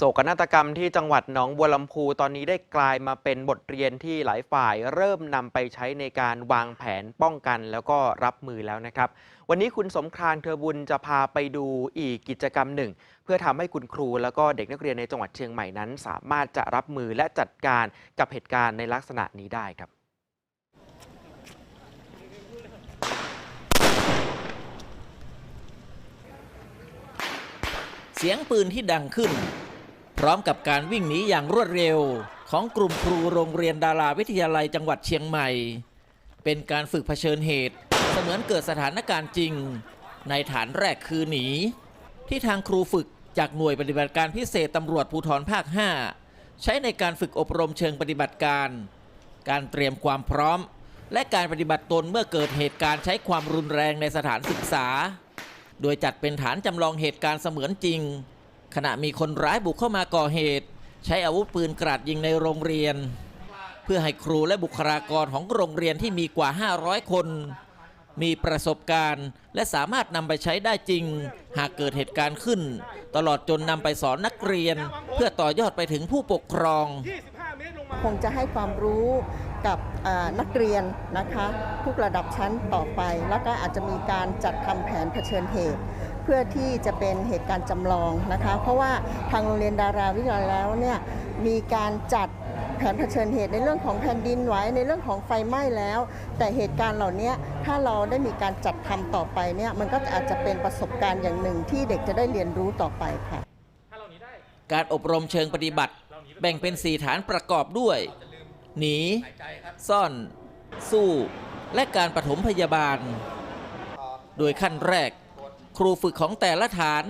โศกนาฏกรรมที่จังหวัดหนองบัวลำพูตอนนี้ได้กลายมาเป็นบทเรียนที่หลายฝ่าย เริ่มนำไปใช้ในการวางแผนป้องกันแล้วก็รับมือแล้วนะครับ วันนี้คุณสมครานเทอบุญจะพาไปดูอีกกิจกรรมหนึ่ง เพื่อทำให้คุณครูแล้วก็เด็กนักเรียนในจังหวัดเชียงใหม่นั้น สามารถจะรับมือและจัดการกับเหตุการณ์ในลักษณะนี้ได้ครับเสียงปืนที่ดังขึ้น พร้อมกับการวิ่งหนีอย่างรวดเร็ว ของกลุ่มครูโรงเรียนดาราวิทยาลัยจังหวัดเชียงใหม่ เป็นการฝึกเผชิญเหตุ เสมือนเกิดสถานการณ์จริง ในฐานแรกคือหนี ที่ทางครูฝึกจากหน่วยปฏิบัติการพิเศษตำรวจภูธรภาค 5 ใช้ในการฝึกอบรมเชิงปฏิบัติการ การเตรียมความพร้อม และการปฏิบัติตนเมื่อเกิดเหตุการณ์ใช้ความรุนแรงในสถานศึกษา โดยจัดเป็นฐานจำลองเหตุการณ์เสมือนจริง ขณะมีคนร้ายบุกเข้ามาก่อเหตุ ใช้อาวุธปืนกราดยิงในโรงเรียน เพื่อให้ครูและบุคลากรของโรงเรียนที่มีกว่า 500 คน มีประสบการณ์ และสามารถนำไปใช้ได้จริง หากเกิดเหตุการณ์ขึ้น ตลอดจนนำไปสอนนักเรียน เพื่อต่อยอดไปถึงผู้ปกครอง คงจะให้ความรู้กับนักเรียนนะคะ ทุกระดับชั้นต่อไป แล้วก็อาจจะมีการจัดทำแผนเผชิญเหตุ พื่อที่จะเป็นเหตุการณ์จำลองนะคะ เพราะว่าทางโรงเรียนดาราวิทยาแล้วเนี่ยมีการจัดแผนเผชิญเหตุในเรื่องของแผ่นดินไหวในเรื่องของไฟไหม้แล้ว แต่เหตุการณ์เหล่านี้ถ้าเราได้มีการจัดทำต่อไปเนี่ยมันก็อาจจะเป็นประสบการณ์อย่างหนึ่งที่เด็กจะได้เรียนรู้ต่อไปค่ะ การอบรมเชิงปฏิบัติ แบ่งเป็น 4 ฐานประกอบด้วย หนี ซ่อน สู้ และการปฐมพยาบาล โดยขั้นแรก ครูฝึกของแต่ละฐาน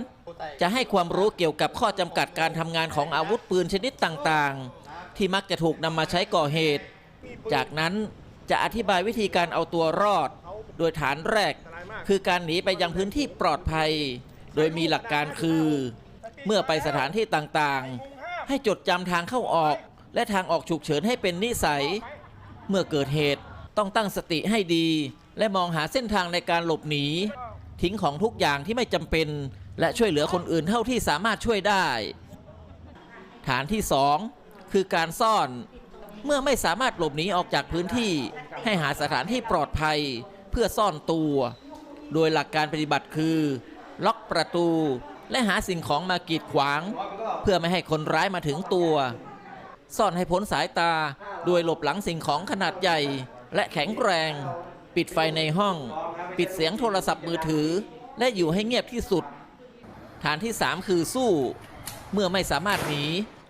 จะให้ความรู้เกี่ยวกับข้อจำกัดการทำงานของอาวุธปืนชนิดต่างๆ ที่มักจะถูกนำมาใช้ก่อเหตุ จากนั้นจะอธิบายวิธีการเอาตัวรอด โดยฐานแรก คือการหนีไปยังพื้นที่ปลอดภัย โดยมีหลักการคือ เมื่อไปสถานที่ต่างๆ ให้จดจำทางเข้าออก และทางออกฉุกเฉินให้เป็นนิสัย เมื่อเกิดเหตุต้องตั้งสติให้ดี และมองหาเส้นทางในการหลบหนี ทิ้งของทุกอย่างที่ไม่จำเป็น และช่วยเหลือคนอื่นเท่าที่สามารถช่วยได้ ฐานที่ 2 คือการซ่อน เมื่อไม่สามารถหลบหนีออกจากพื้นที่ ให้หาสถานที่ปลอดภัยเพื่อซ่อนตัว โดยหลักการปฏิบัติคือ ล็อกประตู และหาสิ่งของมากีดขวาง เพื่อไม่ให้คนร้ายมาถึงตัว ซ่อนให้พ้นสายตา โดยหลบหลังสิ่งของขนาดใหญ่ และแข็งแรง ปิดไฟในห้อง ปิดเสียงโทรศัพท์มือถือ และอยู่ให้เงียบที่สุด ฐานที่ 3 คือสู้ เมื่อไม่สามารถหนี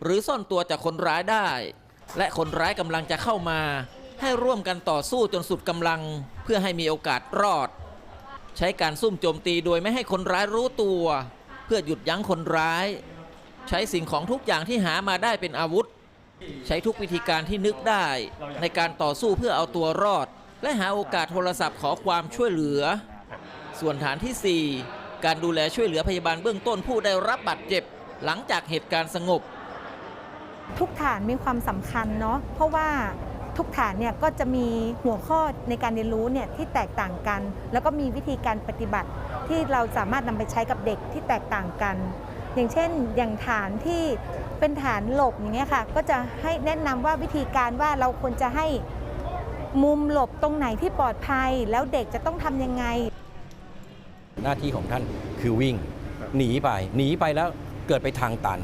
หรือซ่อนตัวจากคนร้ายได้ และคนร้ายกำลังจะเข้ามา ให้ร่วมกันต่อสู้จนสุดกำลัง เพื่อให้มีโอกาสรอด ใช้การซุ่มโจมตีโดยไม่ให้คนร้ายรู้ตัว เพื่อหยุดยั้งคนร้าย ใช้สิ่งของทุกอย่างที่หามาได้เป็นอาวุธ ใช้ทุกวิธีการที่นึกได้ ในการต่อสู้เพื่อเอาตัวรอด และหาโอกาสโทรศัพท์ขอความช่วยเหลือ ส่วนฐานทีสี่ 4 การดูแลช่วยเหลือพยาบาลเบื้องต้นผู้ได้รับบาดเจ็บ หลังจากเหตุการณ์สงบ ทุกฐานมีความสำคัญเนาะเพราะว่าทุกฐานเนี่ยก็จะมีหัวข้อในการเรียนรู้เนี่ยที่แตกต่างกัน แล้วก็มีวิธีการปฏิบัติที่เราสามารถนำไปใช้กับเด็กที่แตกต่างกัน อย่างเช่น อย่างฐานที่เป็นฐานหลบอย่างเงี้ยค่ะก็จะให้แนะนำว่าวิธีการว่าเราควรจะให้ มุมหลบตรงไหนที่ปลอดภัย แล้วเด็กจะต้องทำยังไง หน้าที่ของท่านคือวิ่ง หนีไปหนีไปแล้วเกิดไปทางตัน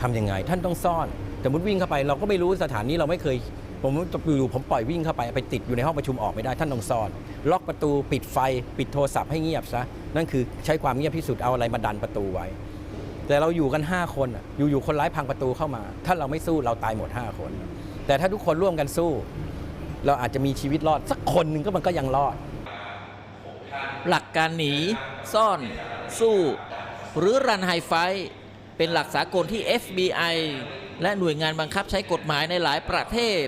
ทำยังไง ท่านต้องซ่อนสมมติวิ่งเข้าไป เราก็ไม่รู้สถานนี้เราไม่เคย ผมอยู่ผมปล่อยวิ่งเข้าไปไปติดอยู่ในห้องประชุมออกไม่ได้ท่านต้องซ่อน ล็อกประตูปิดไฟ ปิดโทรศัพท์ให้เงียบซะนั่นคือใช้ความเงียบที่สุดเอาอะไรมาดันประตูไว้ แต่เราอยู่กัน 5 คนอะอยู่ๆคนร้ายพังประตูเข้ามา ถ้าเราไม่สู้เราตายหมด 5 คน แต่ถ้าทุกคนร่วมกันสู้ เราอาจจะมีชีวิตรอด สักคนหนึ่งก็มันก็ยังรอด หลักการหนี ซ่อน สู้ หรือรันไฮไฟ เป็นหลักสากลที่ FBI และหน่วยงานบังคับใช้กฎหมายในหลายประเทศ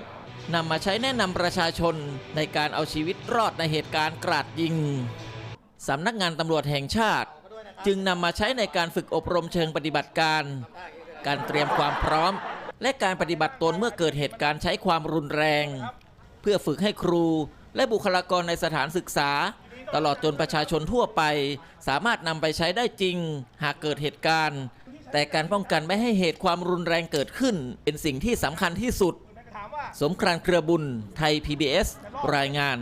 นำมาใช้แนะนำประชาชนในการเอาชีวิตรอดในเหตุการณ์กราดยิงสำนักงานตำรวจแห่งชาติ จึงนำมาใช้ในการฝึกอบรมเชิงปฏิบัติการ การเตรียมความพร้อม และการปฏิบัติตนเมื่อเกิดเหตุการณ์ใช้ความรุนแรง เพื่อฝึกให้ครู และบุคลากรในสถานศึกษา ตลอดจนประชาชนทั่วไป สามารถนำไปใช้ได้จริง หากเกิดเหตุการณ์ แต่การป้องกันไม่ให้เหตุความรุนแรงเกิดขึ้น เป็นสิ่งที่สำคัญที่สุด สมครานเครือบุญ ไทย PBS รายงาน